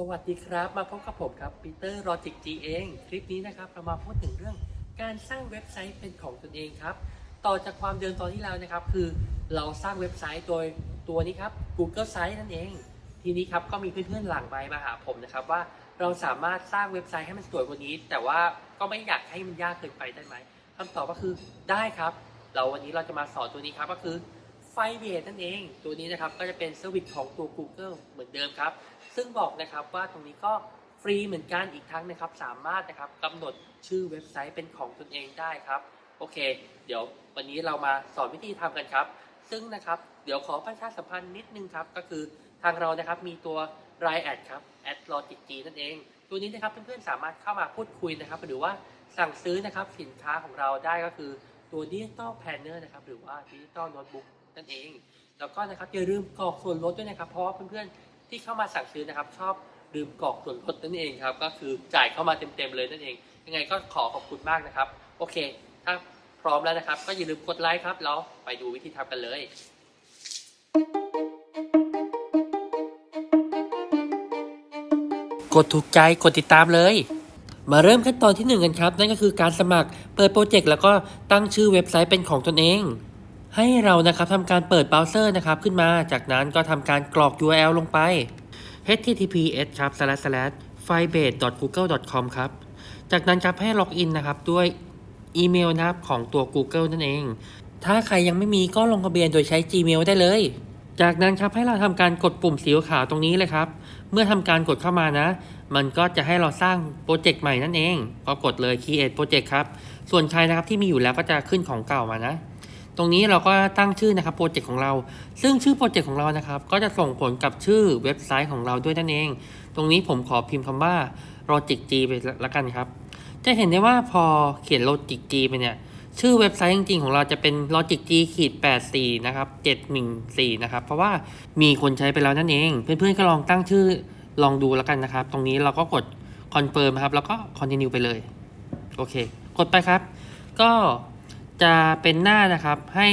สวัสดีครับ มาพบกับผมครับปีเตอร์รอจิกจีเอง คลิปนี้นะครับเรามาพูดถึงเรื่องการสร้างเว็บไซต์เป็นของตนเองครับ ต่อจากความเดิมตอนที่แล้วนะครับ คือเราสร้างเว็บไซต์โดยตัวนี้ครับ Google Site นั่นเอง ทีนี้ครับก็มีเพื่อนๆหลังไมค์มาหาผมนะครับว่าเราสามารถสร้างเว็บไซต์ให้มันสวยกว่านี้ แต่ว่าก็ไม่อยากให้มันยากเกินไปได้ไหมคำตอบก็คือได้ครับ เราวันนี้เราจะมาสอนตัวนี้ครับก็คือไฟเบสนั่นเอง ตัวนี้นะครับก็จะเป็นเซอร์วิสของตัว Google เหมือนเดิมครับ ซึ่งบอกนะครับว่าตรงนี้ก็ฟรีเหมือนกันอีกทั้งนะครับ สามารถนะครับกำหนดชื่อเว็บไซต์เป็นของตนเองได้ครับ โอเค เดี๋ยววันนี้เรามาสอนวิธีทำกันครับ ซึ่งนะครับเดี๋ยวขอประชาสัมพันธ์นิดนึงครับ ก็คือทางเรานะครับมีตัว r i แอดครับ at logic g นั่นเอง ตัวนี้นะครับเพื่อนๆสามารถเข้ามาพูดคุยนะครับ หรือว่าสั่งซื้อนะครับสินค้าของเราได้ก็คือตัว Digital Planner นะครับหรือว่า Digital Notebook นั่นเอง แล้วก็นะครับอย่าลืมกรอกส่วนลดด้วยนะครับ เพราะว่าเพื่อนๆ ที่เข้ามาสั่งซื้อนะครับ ชอบลืมกรอกส่วนลดนั่นเองครับ ก็คือจ่ายเข้ามาเต็มๆเลยนั่นเอง ยังไงก็ขอขอบคุณมากนะครับ โอเค ถ้าพร้อมแล้วนะครับ ก็อย่าลืมกดไลค์ครับแล้วไปดูวิธีทำกันเลยกดถูกใจกดติดตามเลย มาเริ่มขั้นตอนที่หนึ่งกันครับ นั่นก็คือการสมัครเปิดโปรเจกต์แล้วก็ตั้งชื่อเว็บไซต์เป็นของตนเอง ให้เรานะครับทำการเปิดเบราว์เซอร์นะครับขึ้นมาจากนั้นก็ทำการกรอก URL ลงไป https ครับ slash slash firebase google com ครับ จากนั้นครับให้ล็อกอินนะครับด้วยอีเมลนะครับของตัว Google นั่นเอง ถ้าใครยังไม่มีก็ลงทะเบียนโดยใช้ Gmail ได้เลย จากนั้นครับให้เราทำการกดปุ่มสีขาวตรงนี้เลยครับ เมื่อทำการกดเข้ามานะ มันก็จะให้เราสร้างโปรเจกต์ใหม่นั่นเอง ก็กดเลย create project ครับ ส่วนใครนะครับที่มีอยู่แล้วก็จะขึ้นของเก่ามานะ ตรงนี้เราก็ตั้งชื่อนะครับโปรเจกต์ของเรา ซึ่งชื่อโปรเจกต์ของเรานะครับ ก็จะส่งผลกับชื่อเว็บไซต์ของเราด้วยนั่นเอง ตรงนี้ผมขอพิมพ์คำว่า logic g ไปละกันครับ จะเห็นได้ว่าพอเขียน logic g ไปเนี่ย ชื่อเว็บไซต์จริงๆของเราจะเป็น logic g ขีด84นะครับ714นะครับ เพราะว่ามีคนใช้ไปแล้วนั่นเอง เพื่อนๆก็ลองตั้งชื่อลองดูแล้วกันนะครับ ตรงนี้เราก็กด confirm นะครับ แล้วก็ continue ไปเลย โอเค กดไปครับ ก็ จะเป็นหน้านะครับให้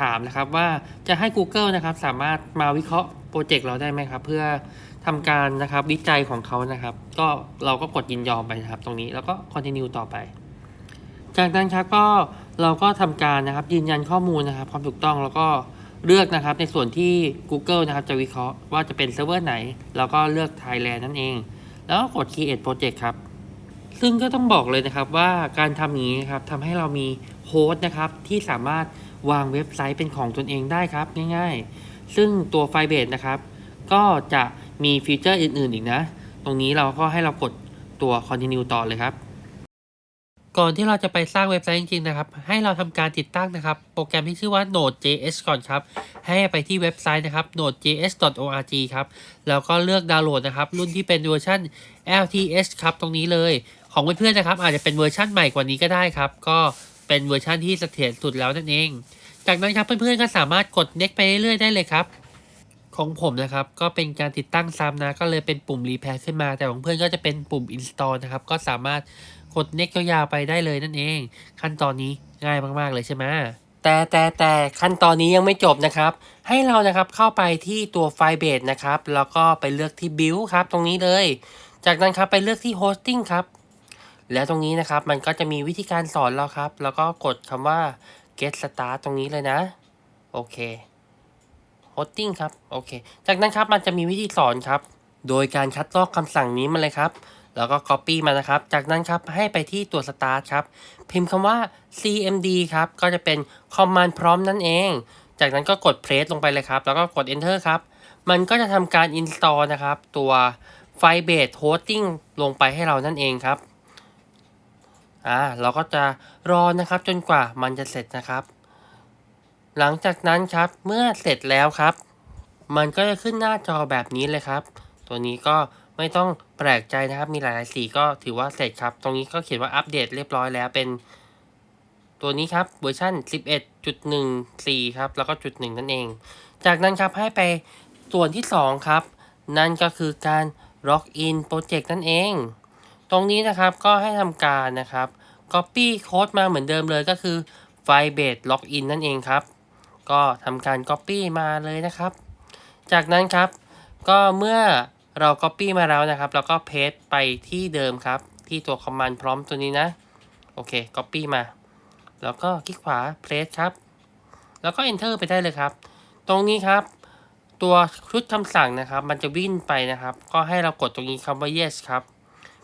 ถามนะครับว่าจะให้ Google นะครับ สามารถมาวิเคราะห์โปรเจกต์เราได้ไหมครับ เพื่อทำการนะครับวิจัยของเขานะครับ ก็เราก็กดยินยอมไปนะครับ ตรงนี้แล้วก็ continue ต่อไป จากนั้นครับก็เราก็ทำการนะครับ ยืนยันข้อมูลนะครับความถูกต้องแล้วก็เลือกนะครับในส่วนที่ Google นะครับ จะวิเคราะห์ว่าจะเป็นเซิร์ฟเวอร์ไหน แล้วก็เลือก Thailand นั่นเอง แล้วก็กด create project ครับ ซึ่งก็ต้องบอกเลยนะครับว่าการทำอย่างนี้นะครับทำให้เรามี โค้ดนะครับ ที่สามารถวางเว็บไซต์เป็นของตนเองได้ครับง่ายๆ ซึ่งตัว Firebase นะครับ ก็จะมีฟีเจอร์อื่นๆอีกนะ ตรงนี้เราก็ให้เรากดตัว continue ต่อเลยครับ ก่อนที่เราจะไปสร้างเว็บไซต์จริงๆนะครับ ให้เราทำการติดตั้งนะครับ โปรแกรมที่ชื่อว่า Node.js ก่อนครับ ให้ไปที่เว็บไซต์นะครับ nodejs.org ครับ แล้วก็เลือกดาวน์โหลดนะครับ รุ่นที่เป็นเวอร์ชัน LTS ครับตรงนี้เลยของเพื่อนๆนะครับอาจจะเป็นเวอร์ชันใหม่กว่านี้ก็ได้ครับ ก็ เป็นเวอร์ชันที่เสถียรสุดแล้วนั่นเอง จากนั้นครับเพื่อนๆก็สามารถกด next ไปเรื่อยๆได้เลยครับ ของผมนะครับ ก็เป็นการติดตั้งซ้ำนะ ก็เลยเป็นปุ่ม repair ขึ้นมา แต่ของเพื่อนก็จะเป็นปุ่ม install นะครับ ก็สามารถกด next ยาวๆไปได้เลยนั่นเอง ขั้นตอนนี้ง่ายมากๆเลยใช่ไหมแต่แต่แต่ขั้นตอนนี้ยังไม่จบนะครับ ให้เรานะครับเข้าไปที่ตัว Firebase นะครับ แล้วก็ไปเลือกที่ build ครับ ตรงนี้เลย จากนั้นครับไปเลือกที่ hosting ครับ แล้วตรงนี้นะครับมันก็จะมีวิธีการสอนเราครับ แล้วก็กดคำว่า get start ตรงนี้เลยนะ โอเค hosting ครับ โอเค จากนั้นครับมันจะมีวิธีสอนครับ โดยการคัดลอกคำสั่งนี้มาเลยครับ แล้วก็ copy มานะครับ จากนั้นครับให้ไปที่ตัว start ครับ พิมพ์คำว่า cmd ครับ ก็จะเป็น command prompt นั่นเอง จากนั้นก็กด press ลงไปเลยครับ แล้วก็กด enter ครับ มันก็จะทำการ install นะครับ ตัว Firebase hosting ลงไปให้เรานั่นเองครับ อ่าเราก็จะรอนะครับจนกว่ามันจะเสร็จนะครับ หลังจากนั้นครับเมื่อเสร็จแล้วครับ มันก็จะขึ้นหน้าจอแบบนี้เลยครับ ตัวนี้ก็ไม่ต้องแปลกใจนะครับมีหลายๆสีก็ถือว่าเสร็จครับ ตรงนี้ก็เขียนว่าอัปเดตเรียบร้อยแล้วเป็น ตัวนี้ครับเวอร์ชัน11.14 ครับ แล้วก็จุดหนึ่งนั่นเอง จากนั้นครับให้ไปส่วนที่ 2 ครับ นั่นก็คือการ log in project นั่นเอง ตรงนี้นะครับก็ให้ทำการนะครับ copy code มาเหมือนเดิมเลยก็คือ Firebase login นั่นเองครับ ก็ทำการ copy มาเลยนะครับ จากนั้นครับ ก็เมื่อเรา Copy มาแล้วนะครับแล้วก็ Paste ไปที่เดิมครับ ที่ตัว Command Prompt ตัวนี้นะ โอเค Copy มา แล้วก็คลิกขวา Paste ครับ แล้วก็ Enter ไปได้เลยครับ ตรงนี้ครับ ตัวชุดคำสั่งนะครับ มันจะวิ่งไปนะครับ ก็ให้เรากดตรงนี้คำว่า yes ครับ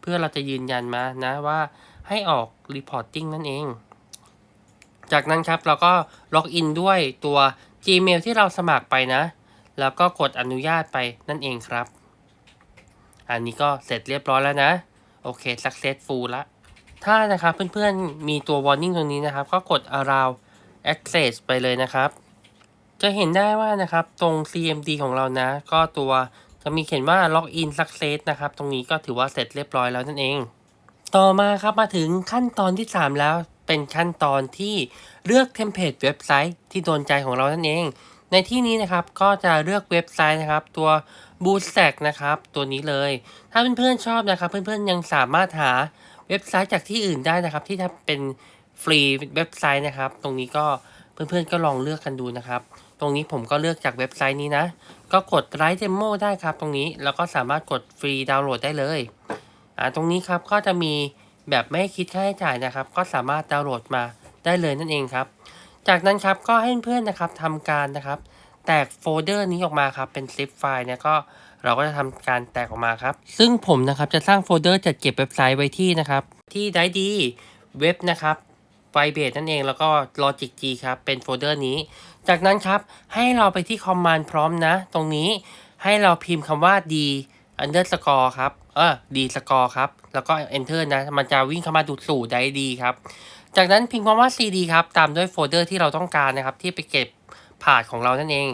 เพื่อเราจะยืนยันมานะว่า ให้ออก reporting นั่นเอง จากนั้นครับเราก็ล็อกอินด้วยตัว Gmail ที่เราสมัครไปนะ แล้วก็กดอนุญาตไปนั่นเองครับ อันนี้ก็เสร็จเรียบร้อยแล้วนะ โอเค successful ละ ถ้านะครับเพื่อนๆ มีตัว warning ตรงนี้นะครับ ก็กด allow access ไปเลยนะครับ จะเห็นได้ว่านะครับตรง CMD ของเรานะ ก็ตัวจะมีเขียนว่า login success นะครับ ตรงนี้ก็ถือว่าเสร็จเรียบร้อยแล้วนั่นเอง ต่อมาครับมาถึงขั้นตอนที่ 3 แล้วเป็นขั้นตอนที่เลือกเทมเพลตเว็บไซต์ที่โดนใจของเรานั่นเอง ในที่นี้นะครับก็จะเลือกเว็บไซต์นะครับ ตัว b o o t s t a c นะครับตัวนี้เลย ถ้าเพื่อนๆชอบนะครับ เพื่อนๆยังสามารถหาเว็บไซต์จากที่อื่นได้นะครับ ที่ถ้าเป็นฟรีเว็บไซต์นะครับ ตรงนี้ก็เพื่อนๆก็ลองเลือกกันดูนะครับ ตรงนี้ผมก็เลือกจากเว็บไซต์นี้นะ ก็กดไลท์เดโมได้ครับตรงนี้แล้วก็สามารถกดฟรีดาวน์โหลดได้เลย อ่าตรงนี้ครับก็จะมีแบบไม่คิดค่าใช้จ่ายนะครับ ก็สามารถดาวน์โหลดมาได้เลยนั่นเองครับ จากนั้นครับก็ให้เพื่อนนะครับทำการนะครับ แตกโฟลเดอร์นี้ออกมาครับเป็น zip ไฟล์เนี่ยก็เราก็จะทำการแตกออกมาครับ ซึ่งผมนะครับจะสร้างโฟลเดอร์จัดเก็บเว็บไซต์ไว้ที่นะครับ ที่ได้ดีเว็บนะครับไฟเบสนั่นเองแล้วก็ Logic G ครับเป็นโฟลเดอร์นี้ จากนั้นครับให้เราไปที่ Command พร้อมนะ ตรงนี้ให้เราพิมพ์คำว่า d underscore ครับ เออ d score ครับ แล้วก็ enter นะ มันจะวิ่งเข้ามาดูสู่ได้ดีครับ จากนั้นพิมพ์คำว่า cd ครับ ตามด้วยโฟลเดอร์ที่เราต้องการนะครับ ที่ไปเก็บผาดของเรานั่นเอง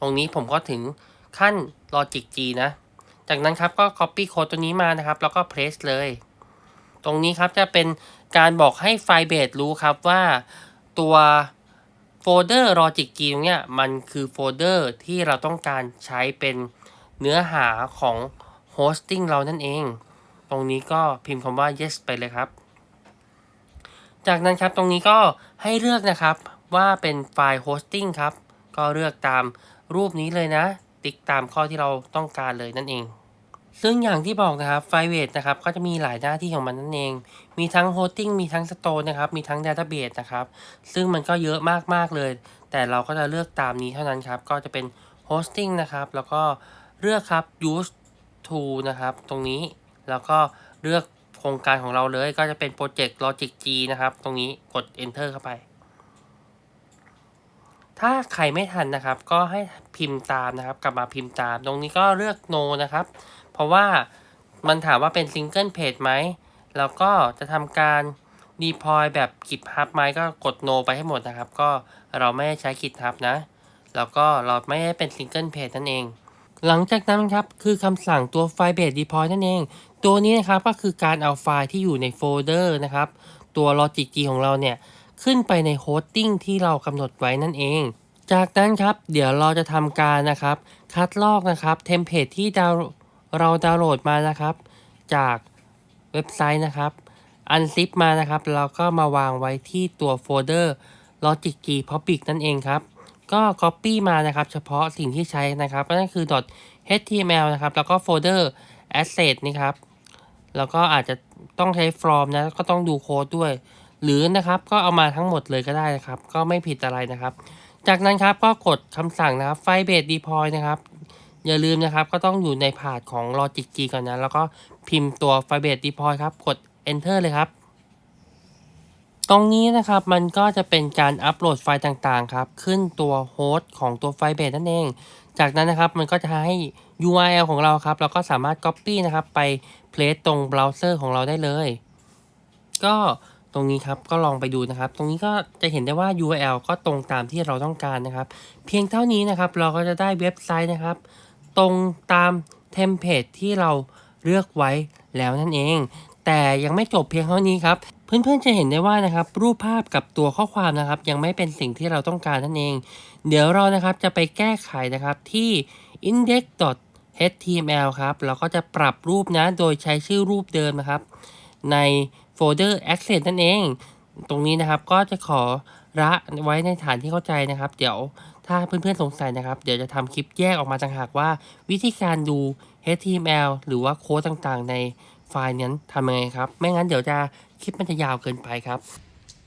ตรงนี้ผมก็ถึงขั้น logic g นะ จากนั้นครับก็ copy code ตัวนี้มานะครับ แล้วก็ paste เลย ตรงนี้ครับจะเป็นการบอกให้ไฟล์เบสรู้ครับว่าตัวโฟลเดอร์ logic g ตรงเนี้ยมันคือโฟลเดอร์ที่เราต้องการใช้เป็นเนื้อหาของ hosting เรานั่นเอง ตรงนี้ก็พิมพ์คำว่า yes ไปเลยครับ จากนั้นครับตรงนี้ก็ให้เลือกนะครับว่าเป็นไฟล์ hosting ครับ ก็เลือกตามรูปนี้เลยนะ ติ๊กตามข้อที่เราต้องการเลยนั่นเอง ซึ่งอย่างที่บอกนะครับไฟเวทนะครับก็จะมีหลายหน้าที่ของมันนั่นเอง มีทั้ง hosting มีทั้ง store นะครับ มีทั้ง database นะครับ ซึ่งมันก็เยอะมากๆเลย แต่เราก็จะเลือกตามนี้เท่านั้นครับ ก็จะเป็น hosting นะครับ แล้วก็เลือกครับ use to นะครับ ตรงนี้แล้วก็เลือกโครงการของเราเลยก็จะเป็น project logic G นะครับ ตรงนี้กด enter เข้าไป ถ้าใครไม่ทันนะครับ ก็ให้พิมพ์ตามนะครับ กลับมาพิมพ์ตาม ตรงนี้ก็เลือก no นะครับ เพราะว่ามันถามว่าเป็น single page ไหมแล้วก็จะทำการ deploy แบบ GitHub ไหมก็กด no ไปให้หมดนะครับ ก็เราไม่ใช้ GitHub นะ แล้วก็เราไม่ได้เป็น single page นั่นเอง หลังจากนั้นครับคือคำสั่งตัวไฟล์ base deploy นั่นเอง ตัวนี้นะครับก็คือการเอาไฟล์ที่อยู่ในโฟลเดอร์นะครับ ตัว logic G ของเราเนี่ย ขึ้นไปในโฮสติ้งที่เรากำหนดไว้นั่นเอง จากนั้นครับเดี๋ยวเราจะทำการนะครับ คัดลอกนะครับเทมเพลตที่ดาเราดาวน์โหลดมานะครับ จากเว็บไซต์นะครับอันซิปมานะครับแล้วก็มาวางไว้ที่ตัวโฟลเดอร์ logic G public นั่นเองครับ ก็ copy มานะครับ เฉพาะสิ่งที่ใช้นะครับนั่นคือ .html นะครับ แล้วก็โฟลเดอร์ asset นี่ครับ แล้วก็อาจจะต้องใช้ from นะ ก็ต้องดูโค้ดด้วย หรือนะครับก็เอามาทั้งหมดเลยก็ได้นะครับ ก็ไม่ผิดอะไรนะครับ จากนั้นครับก็กดคำสั่งนะครับไฟเบส deploy นะครับ อย่าลืมนะครับก็ต้องอยู่ในพาดของ logic G ก่อนนะ แล้วก็พิมพ์ตัวไฟเบส deploy ครับ กด enter เลยครับ ตรงนี้นะครับมันก็จะเป็นการอัปโหลดไฟล์ต่างๆครับ ขึ้นตัวโฮสต์ของตัวไฟเบสนั่นเอง จากนั้นนะครับมันก็จะให้ URL ของเราครับ เราก็สามารถ Copy นะครับ ไป Place ตรงเบราว์เซอร์ของเราได้เลย ก็ตรงนี้ครับก็ลองไปดูนะครับ ตรงนี้ก็จะเห็นได้ว่า URL ก็ตรงตามที่เราต้องการนะครับ เพียงเท่านี้นะครับ เราก็จะได้เว็บไซต์นะครับ ตรงตามเทมเพลตที่เราเลือกไว้แล้วนั่นเอง แต่ยังไม่จบเพียงเท่านี้ครับ เพื่อนๆจะเห็นได้ว่านะครับรูปภาพกับตัวข้อความนะครับ ยังไม่เป็นสิ่งที่เราต้องการนั่นเอง เดี๋ยวเรานะครับจะไปแก้ไขนะครับที่ index.html ครับเราก็จะปรับรูปนะโดยใช้ชื่อรูปเดิมนะครับ ในโฟลเดอร์ access นั่นเอง ตรงนี้นะครับก็จะขอระไว้ในฐานที่เข้าใจนะครับ เดี๋ยวถ้าเพื่อนๆสงสัยนะครับ เดี๋ยวจะทำคลิปแยกออกมาต่างหากว่า วิธีการดู HTML หรือว่าโค้ดต่างๆ ใน ไฟล์นั้นทำยังไงครับ ไม่งั้นเดี๋ยวจะคลิปมันจะยาวเกินไปครับ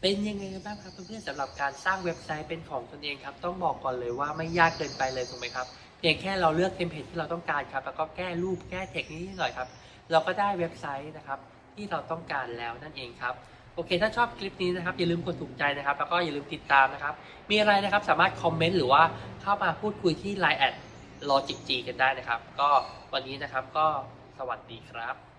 เป็นยังไงกันบ้างครับเพื่อนๆสำหรับการสร้างเว็บไซต์เป็นของตนเองครับ ต้องบอกก่อนเลยว่าไม่ยากเกินไปเลยถูกไหมครับ เพียงแค่เราเลือกเทมเพลตที่เราต้องการครับ แล้วก็แก้รูปแก้เทคนิคนิดหน่อยครับ เราก็ได้เว็บไซต์นะครับ ที่เราต้องการแล้วนั่นเองครับโอเค ถ้าชอบคลิปนี้นะครับ อย่าลืมกดถูกใจนะครับ แล้วก็อย่าลืมติดตามนะครับ มีอะไรนะครับสามารถคอมเมนต์หรือว่าเข้ามาพูดคุยที่ Line แอด Logic G กันได้นะครับ ก็วันนี้นะครับก็สวัสดีครับ